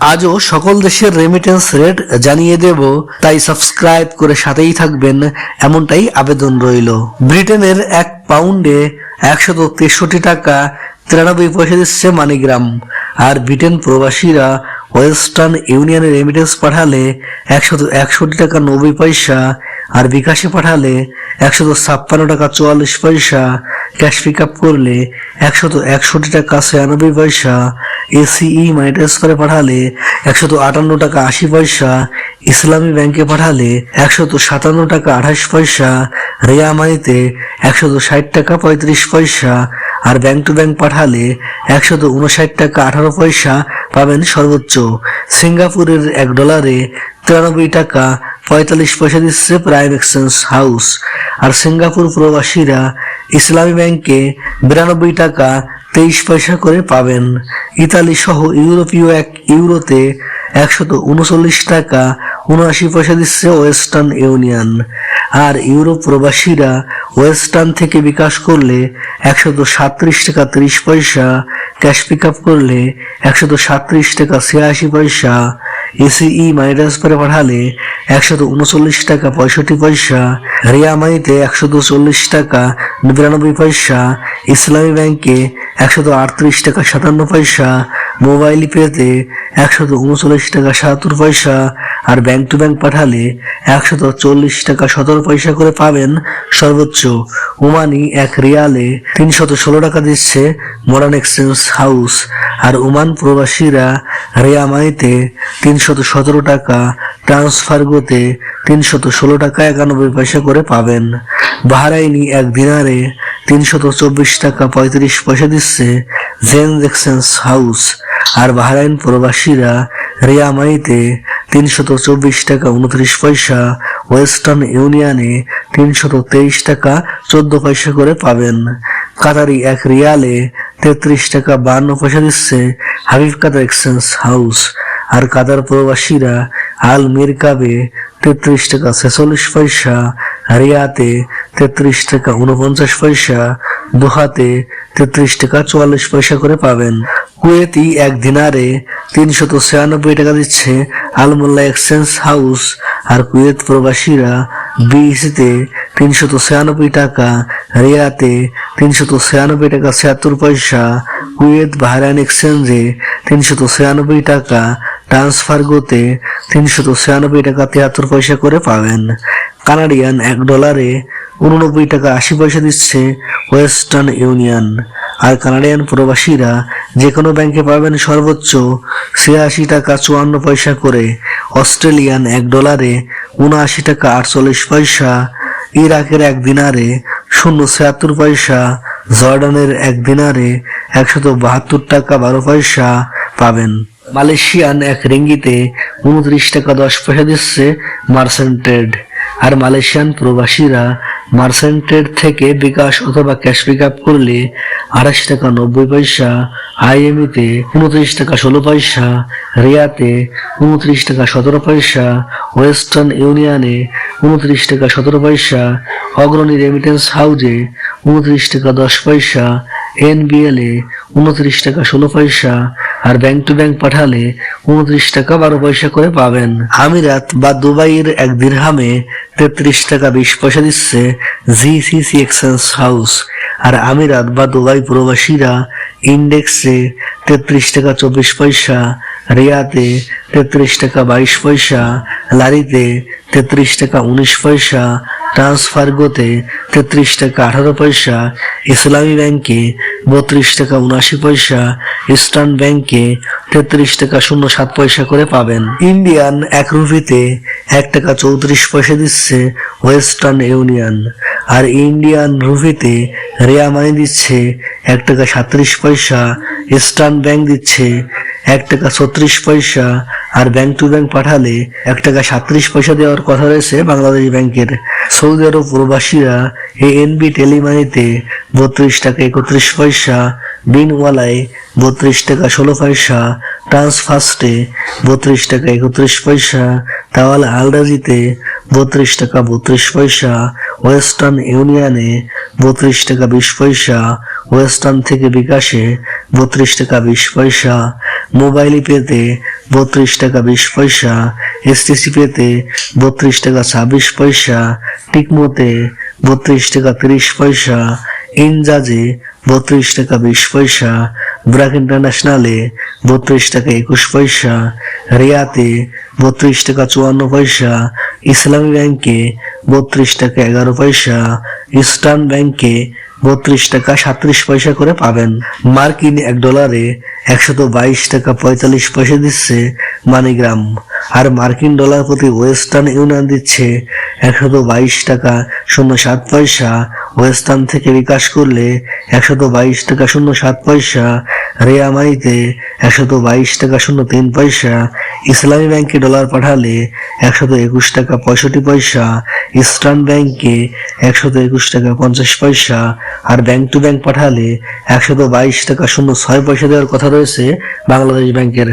আজও সকল দেশের রেমিটেন্স রেট জানিয়ে দেব, তাই সাবস্ক্রাইব করে সাথেই থাকবেন, এমনটাই আবেদন রইল। ব্রিটেনের এক পাউন্ডে একশত তেষট্টি টাকা, তিরানব্বই পয়সা দিচ্ছে মানিগ্রাম। আর ব্রিটেন প্রবাসীরা ওয়েস্টার্ন ইউনিয়নে রেমিটেন্স পাঠালে একশত একষট্টি টাকা নব্বই পয়সা আর বিকাশে পাঠালে একশত ছাপ্পান্ন টাকা চুয়াল্লিশ পয়সা, ক্যাশ পিক আপ করলে একশত একষট্টি টাকা ছিয়ানব্বই পয়সা এসিই মানি ট্রান্সফারে পাঠালে একশত আটান্ন টাকা আশি পয়সা, ইসলামী ব্যাংকে পাঠালে একশত সাতান্ন টাকা আঠাশ পয়সা, রেয়া মানিতে একশত ষাট টাকা পঁয়ত্রিশ পয়সা, আর ব্যাংক টু ব্যাংক পাঠালে একশত উনষাট টাকা আঠারো পয়সা পাবেন সর্বোচ্চ। সিঙ্গাপুরের এক ডলারে তিরানব্বই টাকা, পঁয়তাল্লিশ পয়সা দিচ্ছে প্রাইম এক্সচেঞ্জ হাউস আর সিঙ্গাপুর প্রবাসীরা ইসলামী ব্যাংকে বিরানব্বই টাকা, তেইশ পয়সা করে পাবেন। ইতালি সহ ইউরোপীয় এক ইউরোতে একশত উনচল্লিশ টাকা, উনআশি পয়সা দিচ্ছে ওয়েস্টার্ন ইউনিয়ন আর ইউরোপ প্রবাসীরা ওয়েস্টার্ন থেকে বিকাশ করলে একশত সাত্রিশ টাকা তিরিশ পয়সা, ক্যাশ পিক আপ করলে একশত সাত্রিশ টাকা ছিয়াশি পয়সা এসিই মানি ট্রান্সফারে পাঠালে একশত উনচল্লিশ টাকা পঁয়ষট্টি পয়সা, রিয়া মানিতে একশত চল্লিশ টাকা নিরানব্বই পয়সা, ইসলামী ব্যাংকে একশত আটত্রিশ টাকা সাতান্ন পয়সা, মোবাইল পেতে একশত উনচল্লিশ টাকা সাতাত্তর পয়সা আর ব্যাংক টু ব্যাংক পাঠালে একশত চল্লিশ টাকা সতেরো পয়সা করে পাবেন সর্বোচ্চ। ওমানি এক রিয়ালে তিনশত ষোলো টাকা দিচ্ছে মডার্ন এক্সচেঞ্জ হাউস। আর ওমান প্রবাসীরা রিয়া মানিতে তিনশত সতেরো টাকা ট্রান্সফার গোতে তিনশত ষোলো টাকা একানব্বই পয়সা করে পাবেন। বাহারাইনি এক দিনারে তিনশত চব্বিশ টাকা পঁয়ত্রিশ পয়সা দিচ্ছে জেন এক্সচেঞ্জ হাউস। আর বাহারাইন প্রবাসীরা রিয়া মানিতে তিনশত চব্বিশ টাকা উনত্রিশ পয়সা, ওয়েস্টার্ন ইউনিয়নে তিনশত তেইশ টাকা চোদ্দ পয়সা করে পাবেন। কাতারি এক রিয়ালে তেত্রিশ টাকা বান্ন পয়সা দিচ্ছে হাবিব কাতার এক্সচেঞ্জ হাউস। আর কাতার প্রবাসীরা আল মিরকাবে তেত্রিশ টাকা ছেচল্লিশ পয়সা, রিয়াতে তেত্রিশ টাকা উনপঞ্চাশ পয়সা, দোহাতে তেত্রিশ টাকা চুয়াল্লিশ পয়সা করে পাবেন। কুয়েতি এক দিনারে তিনশত ছিয়ানব্বই টাকা দিচ্ছে আলমোল্লা এক্সচেঞ্জ হাউস। আর কুয়েত প্রবাসীরা বিইসিতে তিনশত ছিয়ানব্বই টাকা, রিয়াতে তিনশত ছিয়ানব্বই টাকা, ছিয়াত্তর পয়সা, কুয়েত বাহরাইন এক্সচেঞ্জে তিনশত ছিয়ানব্বই টাকা ট্রান্সফার গোতে তিনশত ছিয়ানব্বই টাকা, তিয়াত্তর পয়সা করে পাবেন। কানাডিয়ান এক ডলারে উননব্বই টাকা, আশি পয়সা দিচ্ছে ওয়েস্টার্ন ইউনিয়ন। আর কানাডিয়ান প্রবাসীরা যে কোনো ব্যাংকে পাবেন সর্বোচ্চ ছিয়াশি টাকা, চুয়ান্ন পয়সা করে। অস্ট্রেলিয়ান এক ডলারে উনআশি টাকা আটচল্লিশ পয়সা, ইরাকের এক দিনারে শূন্য ছিয়াত্তর পয়সা, জর্ডানের এক দিনারে একশত বাহাত্তর টাকা বারো পয়সা পাবেন। মালয়েশিয়ান এক রিঙ্গিতে উনত্রিশ টাকা দশ পয়সা দিচ্ছে মার্সেন্টেড আর মালয়েশিয়ান প্রবাসীরা মার্সেন্টেড থেকে বিকাশ অথবা ক্যাশ পিক আপ করলে আড়াইশ টাকা নব্বই পয়সা আইএমইতে উনত্রিশ টাকা ষোলো পয়সা, রিয়াতে উনত্রিশ টাকা সতেরো পয়সা, ওয়েস্টার্ন ইউনিয়নে উনত্রিশ টাকা সতেরো পয়সা, অগ্রণী রেমিটেন্স হাউজে উনত্রিশ টাকা দশ পয়সা এনবিএল উনত্রিশ টাকা ষোলো পয়সা আর ব্যাংক টু ব্যাংক পাঠালে উনত্রিশ টাকা বারো পয়সা করে পাবেন। আমিরাত বা দুবাইয়ের এক দিরহামে তেত্রিশ টাকা বিশ পয়সা দিচ্ছে জিসিসি এক্সচেঞ্জ হাউস আর আমিরাত বা দুবাই প্রবাসীরা ইন্ডেক্সে তেত্রিশ টাকা চব্বিশ পয়সা, রিয়াতে তেত্রিশ টাকা বাইশ পয়সা, লারিতে তেত্রিশ টাকা উনিশ পয়সা ট্রান্সফার গোতে তেত্রিশ টাকা আঠারো পয়সা, ইসলামী ব্যাংকে বত্রিশ টাকা উনআশি পয়সা, ইস্টার্ন ব্যাংকে তেত্রিশ টাকা শূন্য সাত পয়সা করে পাবেন। ইন্ডিয়ান এক রুপিতে এক টাকা চৌত্রিশ পয়সা দিচ্ছে ওয়েস্টার্ন ইউনিয়ন। আর ইন্ডিয়ান রুপিতে রেয়া মানি দিচ্ছে এক টাকা সাত্রিশ পয়সা, ইস্টার্ন ব্যাংক দিচ্ছে এক টাকা ছত্রিশ পয়সা, আর ব্যাংক টু ব্যাংক পাঠালে এক টাকা সাত্রিশ পয়সা দেওয়ার কথা রয়েছে বাংলাদেশ ব্যাংকের। সৌদি আরব প্রবাসীরা এই এনবি টেলিমানিতে বত্রিশ টাকা একত্রিশ পয়সা বিনওয়ালায় বত্রিশ টাকা ষোলো পয়সা ট্রান্সফার্স্টে বত্রিশ টাকা একত্রিশ পয়সা, তাওয়াল আলরাজিতে বত্রিশ টাকা বত্রিশ পয়সা, ওয়েস্টার্ন ইউনিয়নে বত্রিশ টাকা বিশ পয়সা, ওয়েস্টার্ন থেকে বিকাশে বত্রিশ টাকা বিশ পয়সা, মোবাইল পেতে বত্রিশ টাকা বিশ পয়সা, এসটিসি পেতে বত্রিশ টাকা ছাব্বিশ পয়সা, টিকমোতে বত্রিশ টাকা তিরিশ পয়সা, ইনজাজে বত্রিশ টাকা বিশ পয়সা। ব্র্যাক ইন্টারন্যাশনালে বত্রিশ টাকা একুশ পয়সা। রিয়াতে বত্রিশ টাকা চুয়ান্ন পয়সা। ইসলামী ব্যাংকে বত্রিশ টাকা এগারো পয়সা। ইস্টার্ন ব্যাংকে বত্রিশ টাকা সাত্রিশ পয়সা করে পাবেন। মার্কিন এক ডলারে একশত বাইশ টাকা পঁয়তাল্লিশ পয়সা দিচ্ছে মানিগ্রাম। আর মার্কিন ডলার প্রতি ওয়েস্টার্ন ইউনিয়ন দিচ্ছে একশত বাইশ টাকা শূন্য সাত পয়সা। ওয়েস্টার্ন থেকে বিকাশ করলে একশত বাইশ টাকা শূন্য সাত পয়সা। রেয়া মানিতে একশত বাইশ টাকা শূন্য তিন পয়সা। ইসলামী ব্যাংকে ডলার পাঠালে একশত একুশ টাকা পঁয়ষট্টি পয়সা। ইস্টার্ন ব্যাংকে একশত একুশ টাকা পঞ্চাশ পয়সা। আর ব্যাংক টু ব্যাংক পাঠালে একশত বাইশ টাকা শূন্য ছয় পয়সা দেওয়ার কথা রয়েছে বাংলাদেশ ব্যাংকের।